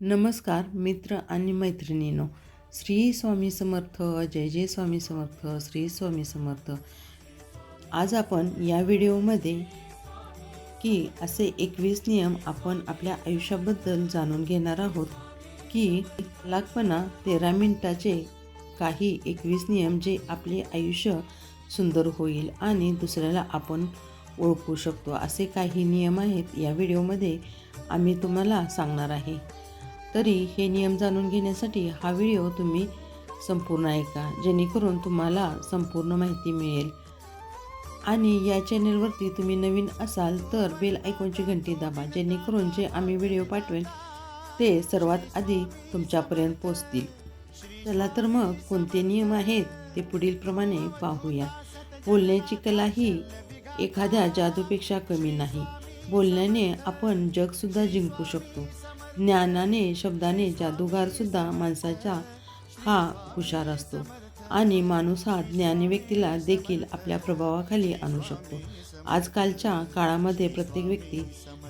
नमस्कार मित्र आणि मैत्रिणींनो. श्री स्वामी समर्थ जय जय स्वामी समर्थ श्री स्वामी समर्थ. आज आपण या व्हिडिओमध्ये की असे एकवीस नियम आपण आपल्या आयुष्याबद्दल जाणून घेणार आहोत की लागपणा तेरा मिनिटाचे काही एकवीस नियम जे आपले आयुष्य सुंदर होईल आणि दुसऱ्याला आपण ओळखू शकतो. असे काही नियम आहेत या व्हिडिओमध्ये आम्ही तुम्हाला सांगणार आहे. तरी हे नियम जाणून घेण्यासाठी हा व्हिडिओ तुम्ही संपूर्ण ऐका जेणेकरून तुम्हाला संपूर्ण माहिती मिळेल. आणि या चॅनेलवरती तुम्ही नवीन असाल तर बेल आयकॉनची घंटी दाबा जेणेकरून जे आम्ही व्हिडिओ पाठवेल ते सर्वात आधी तुमच्यापर्यंत पोचतील चला तर मग कोणते नियम आहेत ते पुढीलप्रमाणे पाहूया. बोलण्याची कला ही एखाद्या जादूपेक्षा कमी नाही. बोलण्याने आपण जगसुद्धा जिंकू शकतो. ज्ञानाने शब्दाने जादूगारसुद्धा माणसाचा हा हुशार असतो. आणि माणूस हा ज्ञानी व्यक्तीला देखील आपल्या प्रभावाखाली आणू शकतो. आजकालच्या काळामध्ये प्रत्येक व्यक्ती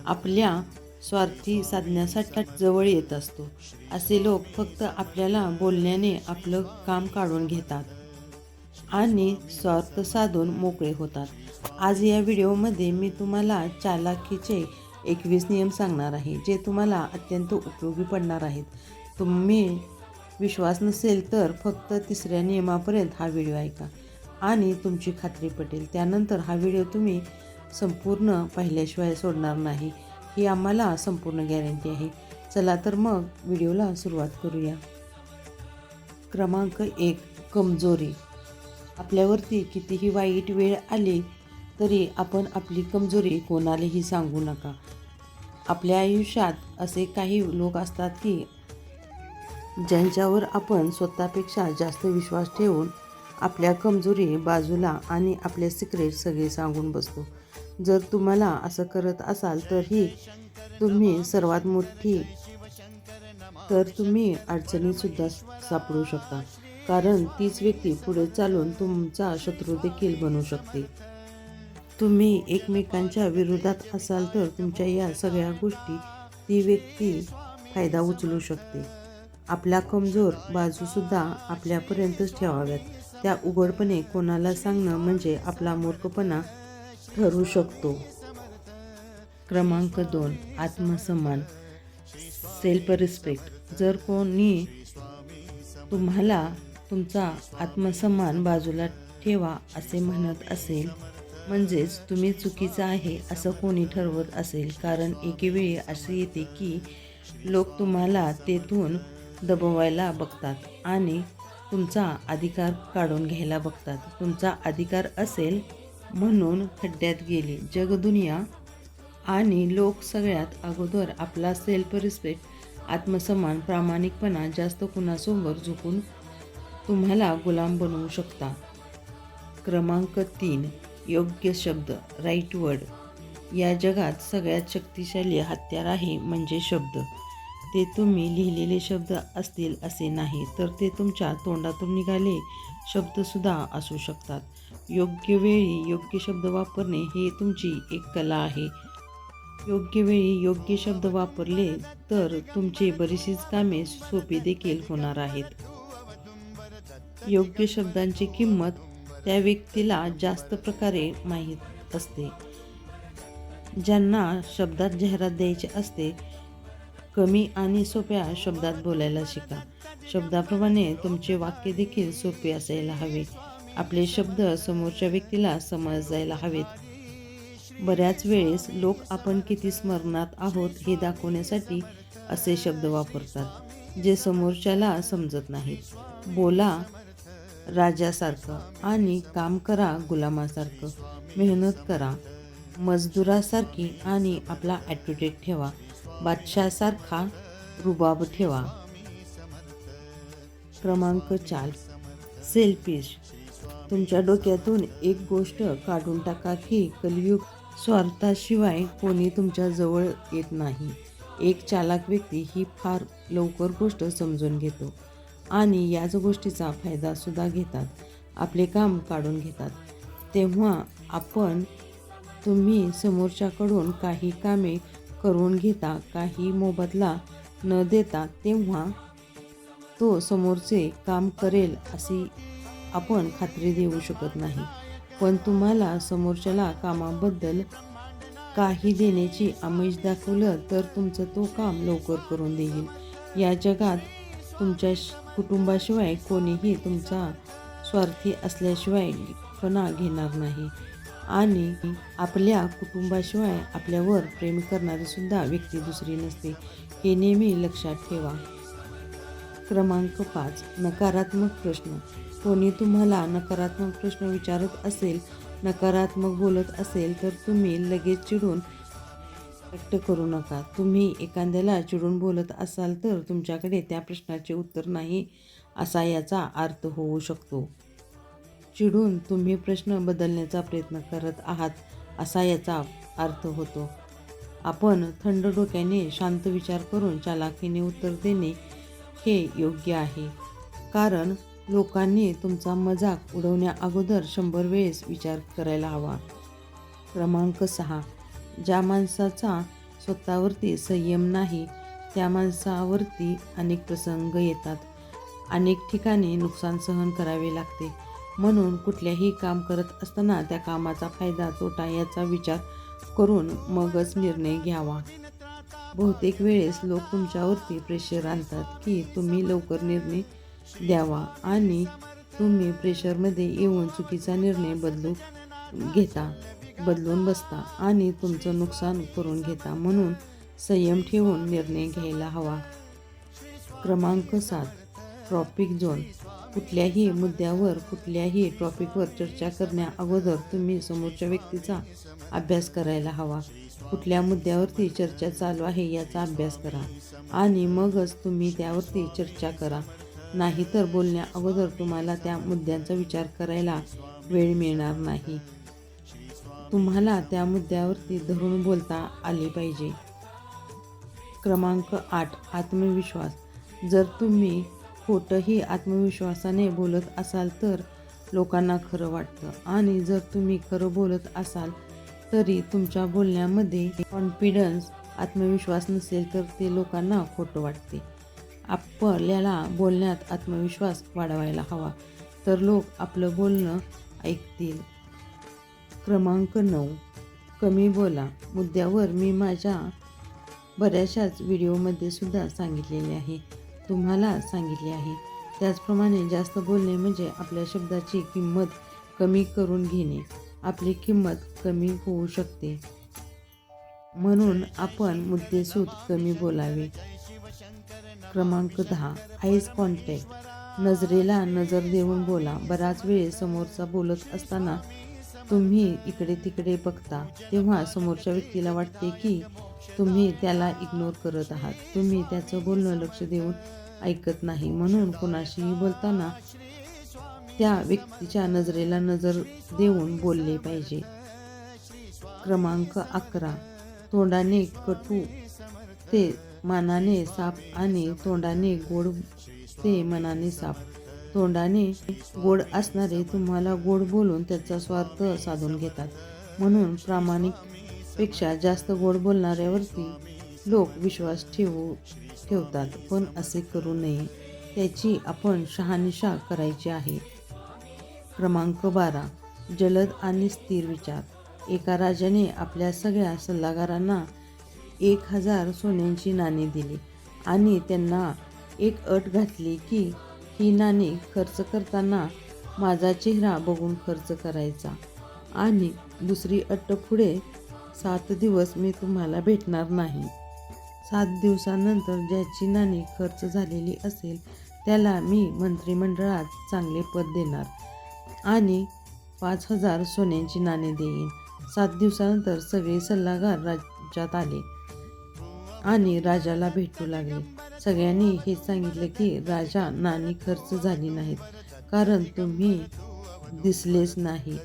आपल्या स्वार्थी साधण्यासाठी जवळ येत असतो. असे लोक फक्त आपल्याला बोलण्याने आपलं काम काढून घेतात आणि स्वार्थ साधून मोकळे होतात. आज या व्हिडिओमध्ये मी तुम्हाला चालाकीचे एकवीस नियम सांगणार आहे जे तुम्हाला अत्यंत उपयोगी पडणार आहेत. तुम्ही विश्वास नसेल तर फक्त तिसऱ्या नियमापर्यंत हा व्हिडिओ ऐका. आणि तुमची खात्री पटेल त्यानंतर हा व्हिडिओ तुम्ही संपूर्ण पाहिल्याशिवाय सोडणार नाही. ही आम्हाला संपूर्ण गॅरंटी आहे. चला तर मग व्हिडिओला सुरुवात करूया. क्रमांक एक कमजोरी. आपल्यावरती कितीही वाईट वेळ आली तरी आपण आपली कमजोरी कोणालाही सांगू नका. आपल्या आयुष्यात असे काही लोक असतात की ज्यांच्यावर आपण स्वतःपेक्षा जास्त विश्वास ठेवून आपल्या कमजोरी बाजूला आणि आपले सिक्रेट सगळे सांगून बसतो. जर तुम्हाला असं करत असाल तर ही तुम्ही सर्वात मोठी तर तुम्ही अडचणीतसुद्धा सापडू शकता. कारण तीच व्यक्ती पुढे चालून तुमचा शत्रू देखील बनू शकते. तुम्ही एकमेकांच्या विरोधात असाल तर तुमच्या या सगळ्या गोष्टी ती व्यक्ती फायदा उचलू शकते. आपल्या कमजोर बाजूसुद्धा आपल्यापर्यंतच ठेवाव्यात. त्या उघडपणे कोणाला सांगणं म्हणजे आपला मूर्खपणा ठरू शकतो. क्रमांक दोन आत्मसन्मान. Self respect. जर कोणी तुम्हाला तुमचा आत्मसन्मान बाजूला ठेवा असे म्हणत असेल म्हणजेच तुम्ही चुकीचं आहे असं कोणी ठरवत असेल. कारण एकेवेळी असे येते की लोक तुम्हाला तेथून दबवायला बघतात आणि तुमचा अधिकार काढून घ्यायला बघतात. तुमचा अधिकार असेल म्हणून खड्ड्यात गेली. जगदुनिया आणि लोक सगळ्यात अगोदर आपला सेल्फ रिस्पेक्ट आत्मसन्मान प्रामाणिकपणा जास्त कुणासमोर झुकून तुम्हाला गुलाम बनवू शकता. क्रमांक तीन. योग्य शब्द राईट वर्ड या जगात सगळ्यात शक्तिशाली हत्यार आहे म्हणजे शब्द. ते तुम्ही लिहिलेले शब्द असतील असे नाही तर ते तुमच्या तोंडातून निघाले शब्दसुद्धा असू शकतात. योग्य वेळी योग्य शब्द वापरणे हे तुमची एक कला आहे. योग्य वेळी योग्य शब्द वापरले तर तुमची बरीचशीच कामे सोपी देखील होणार आहेत. योग्य शब्दांची किंमत त्या व्यक्तीला जास्त प्रकारे माहीत असते. ज्यांना शब्दात जाहिरात द्यायची असते कमी आणि सोप्या शब्दात बोलायला शिका. शब्दाप्रमाणे तुमचे वाक्य देखील सोपे असायला हवे. आपले शब्द समोरच्या व्यक्तीला समजायला हवेत. बऱ्याच वेळेस लोक आपण किती स्मरणात आहोत हे दाखवण्यासाठी असे शब्द वापरतात जे समोरच्याला समजत नाहीत. बोला राजासारखं आणि काम करा गुलामासारखं. मेहनत करा. मजदुरासारखी आणि आपला ॲटिट्यूड ठेवा. बादशासारखा रुबाब ठेवा. क्रमांक चार. सेल्फिश तुमच्या डोक्यातून एक गोष्ट काढून टाका की कलियुग स्वार्थाशिवाय कोणी तुमच्या जवळ येत नाही. एक चालाक व्यक्ती ही फार लवकर गोष्ट समजून घेतो. आणि याच गोष्टीचा फायदासुद्धा घेतात आपले काम काढून घेतात तेव्हा आपण तुम्ही समोरच्याकडून काही कामे करून घेता काही मोबदला न देता तेव्हा तो समोरचे काम करेल अशी आपण खात्री देऊ शकत नाही. पण तुम्हाला समोरच्याला कामाबद्दल काही देण्याची आमिष दाखवलं तर तुमचं तो काम लवकर करून देईल. या जगात तुमच्या श- कुटुंबाशिवाय कोणीही तुमचा स्वार्थी असल्याशिवाय कणा घेणार नाही. आणि आपल्या कुटुंबाशिवाय आपल्यावर प्रेम करणारी सुद्धा व्यक्ती दुसरी नसते हे नेहमी लक्षात ठेवा. क्रमांक पाच नकारात्मक प्रश्न. कोणी तुम्हाला नकारात्मक प्रश्न विचारत असेल नकारात्मक बोलत असेल तर तुम्ही लगेच चिडून व्यक्त करू नका. तुम्ही एखाद्याला चिडून बोलत असाल तर तुमच्याकडे त्या प्रश्नाचे उत्तर नाही असा याचा अर्थ होऊ शकतो. चिडून तुम्ही प्रश्न बदलण्याचा प्रयत्न करत आहात असा याचा अर्थ होतो. आपण थंड डोक्याने शांत विचार करून चालाखीने उत्तर देणे हे योग्य आहे. कारण लोकांनी तुमचा मजाक उडवण्याअगोदर शंभर वेळेस विचार करायला हवा. क्रमांक सहा. ज्या माणसाचा स्वतःवरती संयम नाही त्या माणसावरती अनेक प्रसंग येतात. अनेक ठिकाणी नुकसान सहन करावे लागते. म्हणून कुठल्याही काम करत असताना त्या कामाचा फायदा तोटा याचा विचार करून मगच निर्णय घ्यावा. बहुतेक वेळेस लोक तुमच्यावरती प्रेशर आणतात की तुम्ही लवकर निर्णय द्यावा आणि तुम्ही प्रेशरमध्ये येऊन चुकीचा निर्णय बदलू घेता. बदलून बसता आणि तुमचं नुकसान करून घेता म्हणून संयम ठेवून निर्णय घ्यायला हवा. क्रमांक सात. Tropic zone. कुठल्याही मुद्द्यावर कुठल्याही टॉपिकवर चर्चा करण्या अगोदर तुम्ही समोरच्या व्यक्तीचा अभ्यास करायला हवा. कुठल्या मुद्द्यावरती चर्चा चालू आहे याचा अभ्यास करा आणि मगच तुम्ही त्यावरती चर्चा करा. नाहीतर बोलण्या अगोदर तुम्हाला त्या मुद्द्यांचा विचार करायला वेळ मिळणार नाही. तुम्हाला त्या मुद्द्यावरती धरून बोलता आले पाहिजे. क्रमांक आठ आत्मविश्वास. जर तुम्ही खोटंही आत्मविश्वासाने बोलत असाल तर लोकांना खरं वाटतं. आणि जर तुम्ही खरं बोलत असाल तरी तुमच्या बोलण्यामध्ये कॉन्फिडन्स आत्मविश्वास नसेल तर ते लोकांना खोटं वाटते. आपल्याला बोलण्यात आत्मविश्वास वाढवायला हवा. तर लोक आपलं बोलणं ऐकतील. क्रमांक नऊ. कमी बोला. मुद्द्यावर मी माझ्या बऱ्याचशाच व्हिडिओमध्ये सुद्धा सांगितलेले आहे. तुम्हाला सांगितले आहे. त्याचप्रमाणे जास्त बोलणे म्हणजे आपल्या शब्दाची किंमत कमी करून घेणे. आपली किंमत कमी होऊ शकते. म्हणून आपण मुद्देसूद कमी बोलावे. क्रमांक दहा. Eyes contact. नजरेला नजर देऊन बोला. बराच वेळ समोरचा बोलत असताना तुम्ही इकडे तिकडे बघता तेव्हा समोरच्या व्यक्तीला वाटते की तुम्ही त्याला इग्नोर करत आहात. तुम्ही त्याचं बोलणं लक्ष देऊन ऐकत नाही. म्हणून कोणाशीही बोलताना त्या व्यक्तीच्या नजरेला नजर देऊन बोलले पाहिजे. क्रमांक अकरा. तोंडाने कटू ते मनाने साप आणि तोंडाने गोड ते मनाने साप तोंडाने गोड असणारे तुम्हाला गोड बोलून त्याचा स्वार्थ साधून घेतात. म्हणून प्रामाणिकपेक्षा जास्त गोड बोलणाऱ्यावरती लोक विश्वास ठेवू ठेवतात. पण असे करू नये. त्याची आपण शहानिशा करायची आहे. क्रमांक बारा. जलद आणि स्थिर विचार. एका राजाने आपल्या सगळ्या सल्लागारांना एक हजार सोन्यांची नाणी दिली आणि त्यांना एक अट घातली की ही नाणी खर्च करताना माझा चेहरा बघून खर्च करायचा. आणि दुसरी अट पुढे सात दिवस मी तुम्हाला भेटणार नाही. सात दिवसानंतर ज्याची नाणी खर्च झालेली असेल त्याला मी मंत्रिमंडळात चांगले पद देणार. आणि पाच हजार सोन्यांची नाणी देईन. सात दिवसानंतर सगळे सल्लागार राज्यात आले आणि राजाला भेटू लागले. सगळ्यांनी हे सांगितले की राजा नाणी खर्च झाली नाहीत कारण तुम्ही दिसलेच नाही.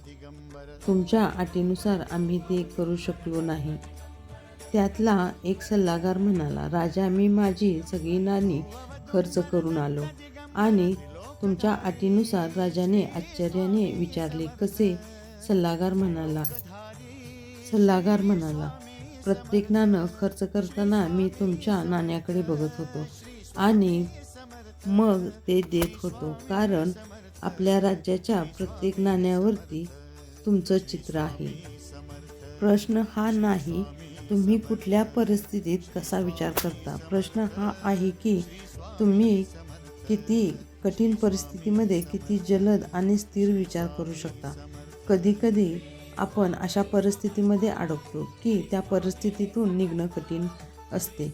तुमच्या अटीनुसार आम्ही ते करू शकलो नाही. त्यातला एक सल्लागार म्हणाला राजा मी माझी सगळी नाणी खर्च करून आलो आणि तुमच्या अटीनुसार राजाने आश्चर्याने विचारले. कसे? सल्लागार म्हणाला सल्लागार म्हणाला प्रत्येक नाणं खर्च करताना मी तुमच्या नाण्याकडे बघत होतो आणि मग ते देत होतो. कारण आपल्या राज्याच्या प्रत्येक नाण्यावरती तुमचं चित्र आहे. प्रश्न हा नाही तुम्ही कुठल्या परिस्थितीत कसा विचार करता? प्रश्न हा आहे की तुम्ही किती कठीण परिस्थितीमध्ये किती जलद आणि स्थिर विचार करू शकता? कधीकधी आपण अशा परिस्थितीमध्ये अडकतो की त्या परिस्थितीतून निघणं कठीण असते.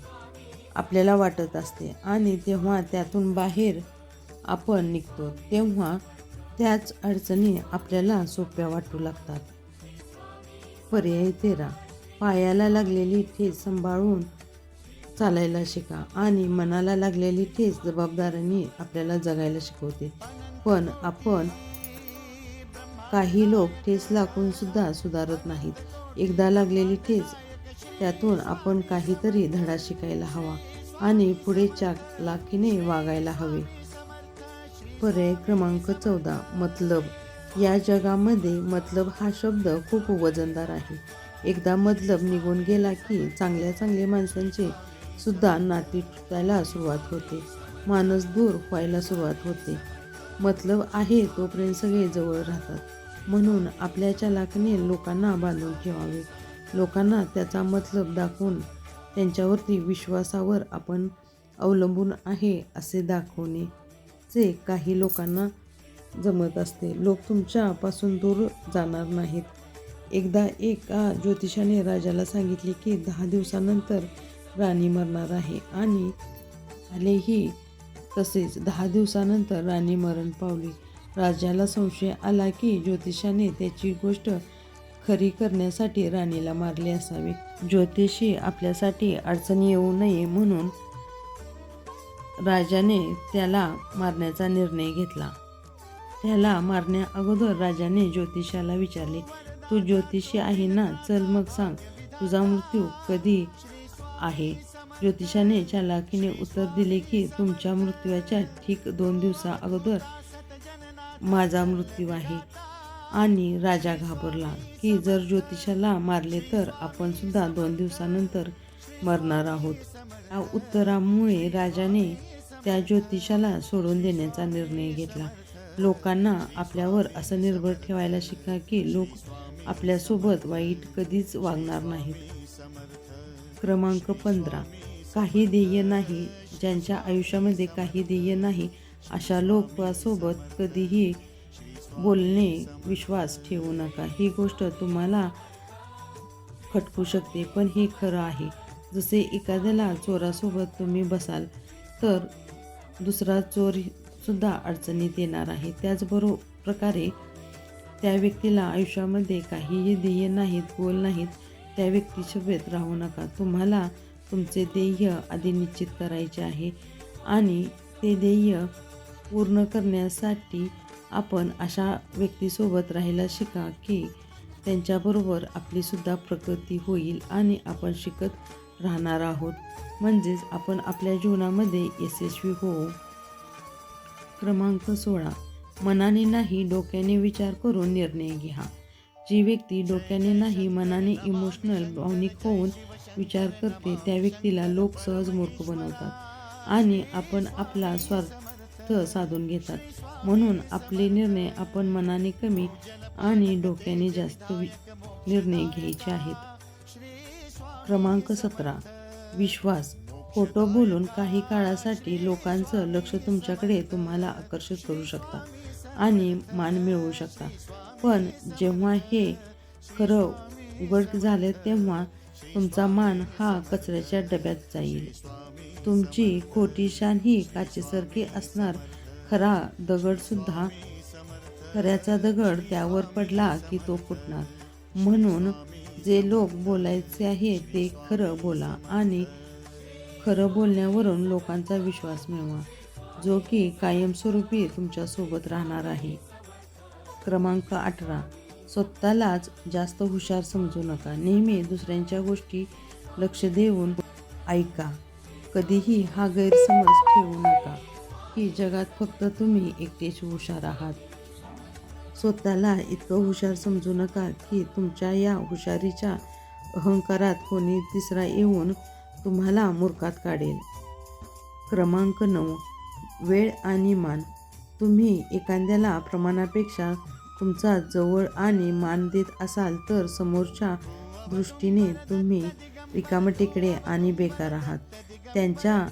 आपल्याला वाटत असते आणि तेव्हा त्यातून बाहेर आपण निघतो तेव्हा त्याच अडचणी आपल्याला सोप्या वाटू लागतात. पर्याय तेरा. पायाला लागलेली ठेस सांभाळून चालायला शिका आणि मनाला लागलेली ठेस जबाबदारीने आपल्याला जगायला शिकवते. पण आपण काही लोक ठेच लागून सुद्धा सुधारत नाहीत. एकदा लागलेली ठेच त्यातून आपण काहीतरी धडा शिकायला हवा आणि पुढे चालाखीने वागायला हवे. पर्याय क्रमांक चौदा मतलब. या जगामध्ये मतलब हा शब्द खूप वजनदार आहे. एकदा मतलब निघून गेला की चांगल्या चांगल्या माणसांचे सुद्धा नाती तुटायला सुरुवात होते. माणूस दूर व्हायला सुरुवात होते. मतलब आहे तोपर्यंत सगळे जवळ राहतात. म्हणून आपल्या चालाकीने लोकांना बांधून ठेवावे. लोकांना त्याचा मतलब दाखवून त्यांच्यावरती विश्वासावर आपण अवलंबून आहे असे दाखवणे जे काही लोकांना जमत असते. लोक तुमच्यापासून दूर जाणार नाहीत. एकदा एका ज्योतिषाने राजाला सांगितले की दहा दिवसानंतर राणी मरणार आहे आणि आलेही तसेच दहा दिवसानंतर राणी मरण पावली. राजाला संशय आला की ज्योतिषाने त्याची गोष्ट खरी करण्यासाठी राणीला मारले असावे. ज्योतिषी आपल्यासाठी अडचण येऊ नये म्हणून राजाने त्याला मारण्याचा निर्णय घेतला. त्याला मारण्या अगोदर राजाने ज्योतिषाला विचारले तू ज्योतिषी आहे ना? चल मग सांग तुझा मृत्यू कधी आहे? ज्योतिषाने चालाकीने उत्तर दिले की तुमच्या मृत्यूच्या ठीक दोन दिवसा अगोदर माझा मृत्यू आहे. आणि राजा घाबरला की जर ज्योतिषाला मारले तर आपण सुद्धा दोन दिवसानंतर मरणार आहोत. या उत्तरामुळे राजाने त्या ज्योतिषाला सोडून देण्याचा निर्णय घेतला. लोकांना आपल्यावर असं निर्भर ठेवायला शिका की लोक आपल्यासोबत वाईट कधीच वागणार नाहीत. क्रमांक पंधरा. काही ध्येय नाही. ज्यांच्या आयुष्यामध्ये काही ध्येय नाही अशा लोकांसोबत कधीही बोलणे विश्वास ठेवू नका. ही गोष्ट तुम्हाला खटकू शकते पण हे खरं आहे. जसे एखाद्याला चोरासोबत तुम्ही बसाल तर दुसरा चोर सुद्धा अडचणीत येणार आहे. त्याचबरो प्रकारे त्या व्यक्तीला आयुष्यामध्ये काहीही ध्येय नाहीत गोल नाहीत त्या व्यक्तीसोबत राहू नका. तुम्हाला तुमचे ध्येय आधी निश्चित करायचे आहे आणि ते ध्येय पूर्ण करण्यासाठी आपण अशा व्यक्तीसोबत राहायला शिका की त्यांच्याबरोबर आपलीसुद्धा प्रगती होईल आणि आपण शिकत राहणार आहोत. म्हणजेच आपण आपल्या जीवनामध्ये यशस्वी होऊ. क्रमांक सोळा. मनाने नाही डोक्याने विचार करून निर्णय घ्या. जी व्यक्ती डोक्याने नाही मनाने इमोशनल भावनिक होऊन विचार करते त्या व्यक्तीला लोक सहज मूर्ख बनवतात. आणि आपण आपला स्वार्थ साधून घेतात. म्हणून आपले निर्णय आपण मनाने कमी आणि डोक्याने जास्त निर्णय घ्यायचे आहेत. क्रमांक सतरा. विश्वास. खोटं बोलून काही काळासाठी लोकांचं लक्ष तुमच्याकडे तुम्हाला आकर्षित करू शकता आणि मान मिळवू शकता. पण जेव्हा हे खरं उघड झाले तेव्हा तुमचा मान हा कचऱ्याच्या डब्यात जाईल. तुमची खोटी शान ही काचेसारखी असणार. खरा दगडसुद्धा खऱ्याचा दगड त्यावर पडला की तो फुटणार. म्हणून जे लोक बोलायचे आहे ते खरं बोला आणि खरं बोलण्यावरून लोकांचा विश्वास मिळवा. जो की कायमस्वरूपी तुमच्यासोबत राहणार आहे. क्रमांक अठरा. स्वतःलाच जास्त हुशार समजू नका. नेहमी दुसऱ्यांच्या गोष्टी लक्ष देऊन ऐका. कधीही हा गैरसमज ठेवू नका. की जगात फक्त तुम्ही एकटेच हुशार आहात. स्वतःला इतकं हुशार समजू नका की तुमच्या या हुशारीच्या अहंकारात कोणी तिसरा येऊन तुम्हाला मूर्खात काढेल. क्रमांक नऊ. वेळ आणि मान. तुम्ही एखाद्याला प्रमाणापेक्षा तुमचा जवळ आणि मान देत असाल तर समोरच्या दृष्टीने तुम्ही रिकामटेकडे आणि बेकार आहात. त्यांच्या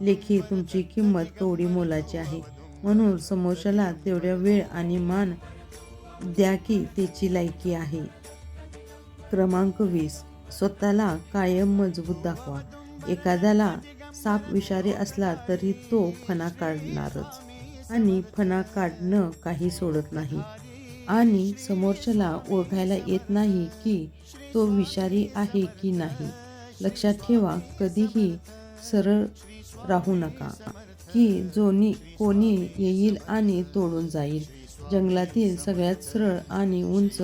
लेखी तुमची किंमत कवडी मोलाची आहे? म्हणून समोरच्याला तेवढ्या वेळ आणि मान द्या की त्याची लायकी आहे. क्रमांक वीस. स्वतःला कायम मजबूत दाखवा. एखाद्याला साप विषारी असला तरी तो फणा काढणारच. आणि फणा काढणं काही सोडत नाही. आणि समोरच्याला ओळखायला येत नाही की तो विषारी आहे की नाही. लक्षात ठेवा कधीही सरळ राहू नका की जोनी कोणी येईल आणि तोडून जाईल. जंगलातील सगळ्यात सरळ आणि उंच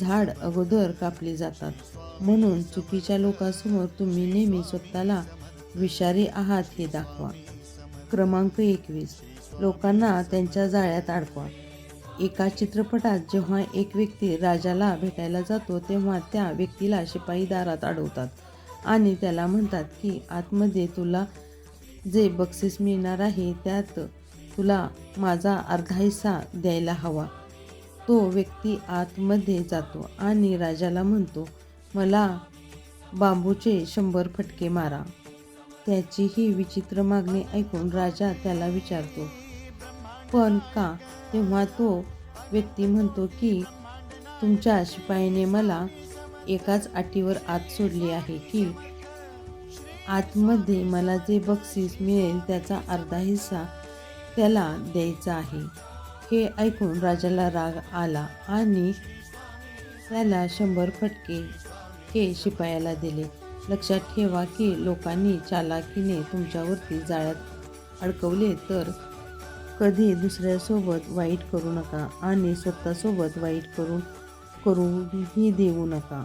झाड अगोदर कापली जातात. म्हणून चुकीच्या लोकांसमोर तुम्ही नेहमी स्वतःला विषारी आहात हे दाखवा. क्रमांक एकवीस. लोकांना त्यांच्या जाळ्यात अडकवा. एका चित्रपटात जेव्हा एक व्यक्ती राजाला भेटायला जातो तेव्हा त्या व्यक्तीला शिपाई दारात अडवतात आणि त्याला म्हणतात की आतमध्ये तुला जे बक्षीस मिळणार आहे त्यात तुला माझा अर्धा हिस्सा द्यायला हवा. तो व्यक्ती आतमध्ये जातो आणि राजाला म्हणतो मला बांबूचे शंभर फटके मारा. त्याची ही विचित्र मागणी ऐकून राजा त्याला विचारतो पण का? तेव्हा तो व्यक्ती म्हणतो की तुमच्या शिपाईने मला एकाच अटीवर आत सोडली आहे की आतमध्ये मला जे बक्षीस मिळेल त्याचा अर्धा हिस्सा त्याला द्यायचा आहे. हे ऐकून राजाला राग आला आणि त्याला शंभर फटके हे शिपायाला दिले. लक्षात ठेवा की लोकांनी चालाकीने तुमच्यावरती जाळ्यात अडकवले तर कधी दुसऱ्यासोबत वाईट करू नका आणि स्वतःसोबत वाईट करून करूही देऊ नका.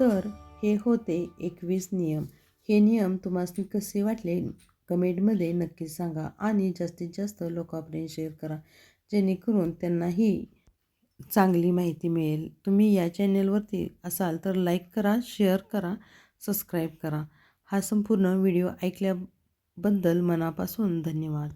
तर हे होते एकवीस नियम. हे नियम तुम्हाला कसे वाटले? कमेंटमध्ये नक्कीच सांगा आणि जास्तीत जास्त लोकांपर्यंत शेअर करा. जेणेकरून त्यांनाही चांगली माहिती मिळेल. तुम्ही या चॅनेलवरती असाल तर लाईक करा शेअर करा सबस्क्राईब करा. हा संपूर्ण व्हिडिओ ऐकल्याबद्दल मनापासून धन्यवाद.